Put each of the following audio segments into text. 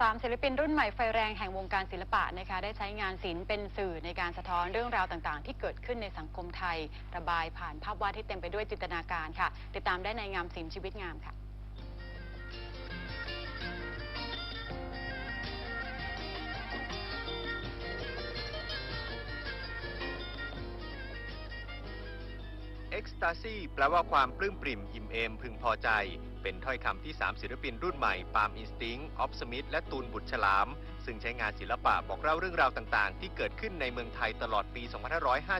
สามศิลปินรุ่นใหม่ไฟแรงแห่งวงการศิลปะนะคะได้ใช้งานศิลป์เป็นสื่อในการสะท้อนเรื่องราวต่างๆ ที่เกิดขึ้นในสังคมไทย ระบายผ่านภาพวาดที่เต็มไปด้วยจินตนาการค่ะ ติดตามได้ในงามศิลป์ชีวิตงามค่ะ Ecstasy แปลว่าความปลื้มปริ่มอิ่มเอมพึงพอใจ เป็นถ้อยคำที่ 3 ศิลปินรุ่นใหม่ปาล์มอินสติ้งออฟสมิธและตูนบุตรฉลาม ซึ่งใช้งานศิลปะบอกเล่าเรื่องราวต่างๆ ที่เกิดขึ้นในเมืองไทยตลอดปี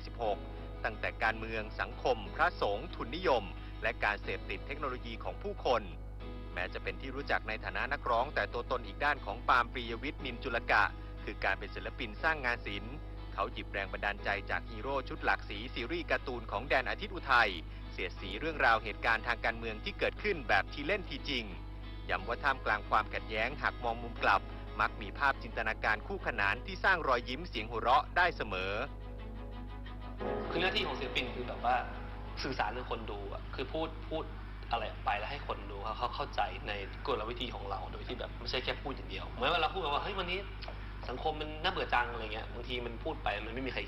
2556 ตั้งแต่การเมืองสังคม พระสงฆ์ทุนนิยม และการเสพติดเทคโนโลยีของผู้คน แม้จะเป็นที่รู้จักในฐานะนักร้อง แต่ตัวตนอีกด้านของปาล์มปรียวิทย์นินจุลกะ คือการเป็นศิลปินสร้างงานศิลป์ เขาหยิบแรงบันดาลใจจากฮีโร่ชุดหลากสีซีรีส์การ์ตูนของแดนอาทิตย์อุทัย เสียดสีเรื่องราวเหตุการณ์ทางการเมืองที่เกิดขึ้นแบบทีเล่นทีจริง ย้ำว่าท่ามกลางความขัดแย้งหากมองมุมกลับ มักมีภาพจินตนาการคู่ขนานที่สร้างรอยยิ้มเสียงหัวเราะได้เสมอ คือหน้าที่ของศิลปินคือแบบว่าสื่อสารกับคนดูอะคือพูดพูดอะไรออกไปแล้วให้คนดูเขาเขาเข้าใจในกลวิธีของเราโดยที่แบบไม่ใช่แค่พูดอย่างเดียวเหมือนเวลาพูดแบบว่าเฮ้ยวันนี้ สังคมมันน่าเบื่อจังอะไรเงี้ยบางทีมันพูดไปมันไม่มีใคร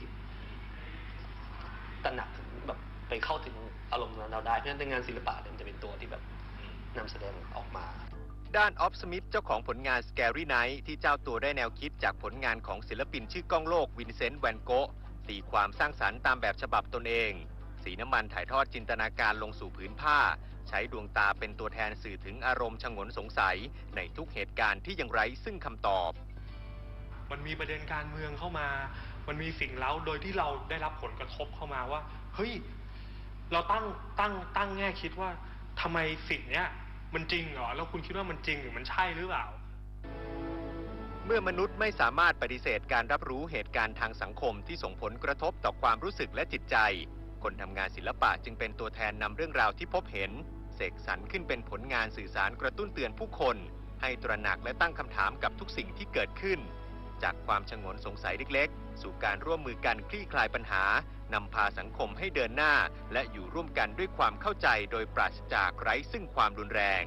ตระหนักแบบไปเข้าถึงอารมณ์นั้นเราได้เพราะฉะนั้นงานศิลปะเนี่ยมันจะเป็นตัวที่แบบนำแสดงออกมาด้านออฟสมิธเจ้าของผลงาน Scary Night ที่เจ้าตัวได้แนวคิดจากผลงานของศิลปินชื่อก้องโลกวินเซนต์แวนโกะตีความสร้างสรรค์ตามแบบฉบับตนเอง สีน้ำมันถ่ายทอดจินตนาการลงสู่ผืนผ้า ใช้ดวงตาเป็นตัวแทนสื่อถึงอารมณ์ชงนสงสัย ในทุกเหตุการณ์ที่ยังไร้ซึ่งคำตอบ มันมีประเด็นการเมืองเข้ามา มันมีสิ่งเล้าโดยที่เราได้รับผลกระทบเข้ามาว่า เฮ้ย เราตั้งตั้งตั้งแง่คิดว่าทำไมสิ่งเนี้ย มันจริงเหรอ แล้วคุณคิดว่ามันจริงหรือมันใช่หรือเปล่า เมื่อมนุษย์ไม่สามารถปฏิเสธการรับรู้เหตุการณ์ทางสังคมที่ส่งผลกระทบต่อความรู้สึกและจิตใจ คนทำงานศิลปะจึงเป็นตัวแทนนำเรื่องราวที่พบเห็น เสกสรรขึ้นเป็นผลงานสื่อสารกระตุ้นเตือนผู้คน ให้ตระหนักและตั้งคำถามกับทุกสิ่งที่เกิดขึ้น จากความชงนสงสัยเล็กๆ สู่การร่วมมือกันคลี่คลายปัญหานำพาสังคมให้เดินหน้า และอยู่ร่วมกันด้วยความเข้าใจโดยปราศจากไร้ซึ่งความรุนแรง